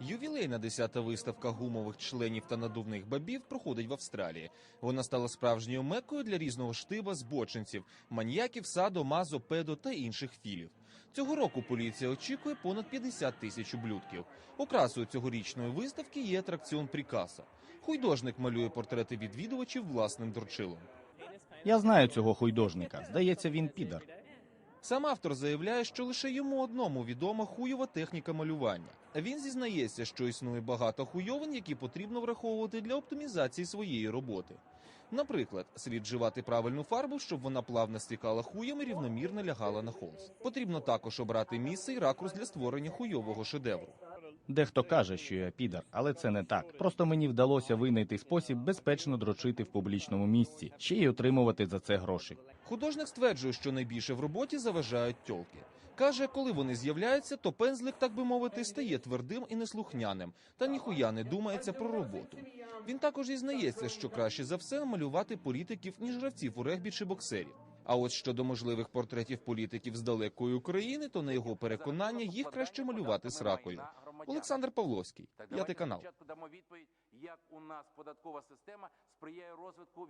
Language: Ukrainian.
Ювілейна 10-та виставка гумових членів та надувних бабів проходить в Австралії. Вона стала справжньою мекою для різного штиба збочинців, маніяків, садо, мазо, педо та інших філів. Цього року поліція очікує понад 50 тисяч ублюдків. Окрасою цьогорічної виставки є атракціон Прікаса. Хуйдожник малює портрети відвідувачів власним дрочилом. Я знаю цього художника. Здається, він підар. Сам автор заявляє, що лише йому одному відома хуйова техніка малювання. Він зізнається, що існує багато хуйовин, які потрібно враховувати для оптимізації своєї роботи. Наприклад, слід вживати правильну фарбу, щоб вона плавно стікала хуєм і рівномірно лягала на холст. Потрібно також обрати місце і ракурс для створення хуйового шедевру. Дехто каже, що я підар, але це не так. Просто мені вдалося винайти спосіб безпечно дрочити в публічному місці, ще й отримувати за це гроші. Художник стверджує, що найбільше в роботі заважають тьолки. Каже, коли вони з'являються, то пензлик, так би мовити, стає твердим і неслухняним, та ніхуя не думається про роботу. Він також зізнається, що краще за все малювати політиків, ніж гравців у регбі чи боксерів. А от щодо можливих портретів політиків з далекої України, то на його переконання їх краще малювати сракою. Олександр Павловський, п'ятий канал. спочатку дамо відповідь, як у нас податкова система сприяє розвитку